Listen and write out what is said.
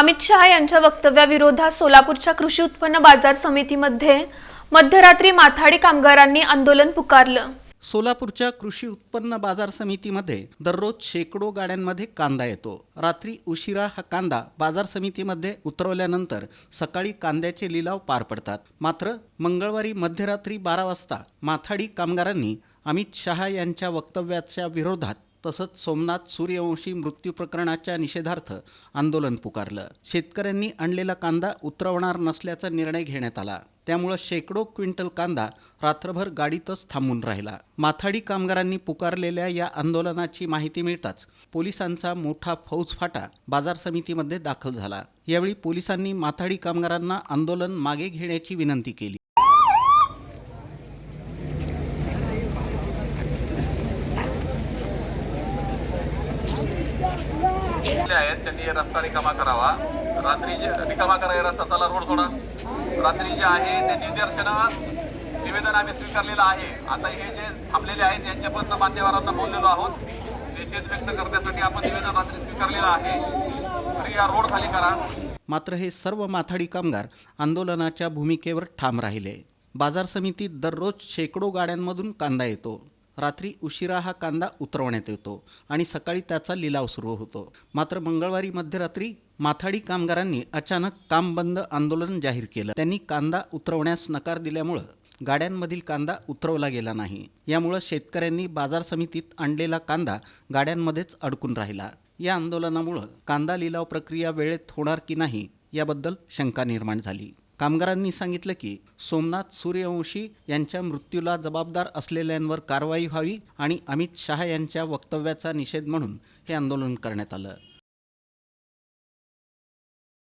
अमित शहा यांच्या वक्तव्याविरोधात सोलापूरच्या कृषी उत्पन्न बाजार समितीमध्ये मध्यरात्री माथाडी कामगारांनी आंदोलन पुकारलं. सोलापूरच्या कृषी उत्पन्न बाजार समितीमध्ये दररोज शेकडो गाड्यांमध्ये कांदा येतो. रात्री उशिरा हा कांदा बाजार समितीमध्ये उतरवल्यानंतर सकाळी कांद्याचे लिलाव पार पडतात. मात्र मंगळवारी मध्यरात्री बारा वाजता माथाडी कामगारांनी अमित शहा यांच्या वक्तव्याच्या विरोधात तसंच सोमनाथ सूर्यवंशी मृत्यू प्रकरणाच्या निषेधार्थ आंदोलन पुकारलं. शेतकऱ्यांनी आणलेला कांदा उतरवणार नसल्याचा निर्णय घेण्यात आला. त्यामुळं शेकडो क्विंटल कांदा रात्रभर गाडीतच थांबून राहिला. माथाडी कामगारांनी पुकारलेल्या या आंदोलनाची माहिती मिळताच पोलिसांचा मोठा फौजफाटा बाजार समितीमध्ये दाखल झाला. यावेळी पोलिसांनी माथाडी कामगारांना आंदोलन मागे घेण्याची विनंती केली. आहेत त्यांनी रस्ता रिकामा करावा. रात्री जे रिकामा करा हे रस्ता चला रोड सोडा. रात्री जे आहे ते निदर्शनं निवेदन आम्ही स्वीकारलेलं आहे. आता हे जे थांबलेले आहेत यांच्यापासून मान्यवरांना बोललेलो आहोत. निषेध व्यक्त करण्यासाठी आपण निवेदन रात्री स्वीकारलेलं आहे. तरी या रोड खाली करा. मात्र हे सर्व माथाडी कामगार आंदोलनाच्या भूमिकेवर ठाम राहिले. बाजार समितीत दररोज शेकडो गाड्यांमधून कांदा येतो. रात्री उशिरा हा कांदा उतरवण्यात येतो आणि सकाळी त्याचा लिलाव सुरू होतो. मात्र मंगळवारी मध्यरात्री माथाडी कामगारांनी अचानक काम बंद आंदोलन जाहीर केलं. त्यांनी कांदा उतरवण्यास नकार दिल्यामुळं गाड्यांमधील कांदा उतरवला गेला नाही. यामुळं शेतकऱ्यांनी बाजार समितीत आणलेला कांदा गाड्यांमध्येच अडकून राहिला. या आंदोलनामुळं कांदा लिलाव प्रक्रिया वेळेत होणार की नाही याबद्दल शंका निर्माण झाली. कामगारांनी सांगितलं की सोमनाथ सूर्यवंशी यांच्या मृत्यूला जबाबदार असलेल्यांवर कारवाई व्हावी आणि अमित शहा यांच्या वक्तव्याचा निषेध म्हणून हे आंदोलन करण्यात आलं.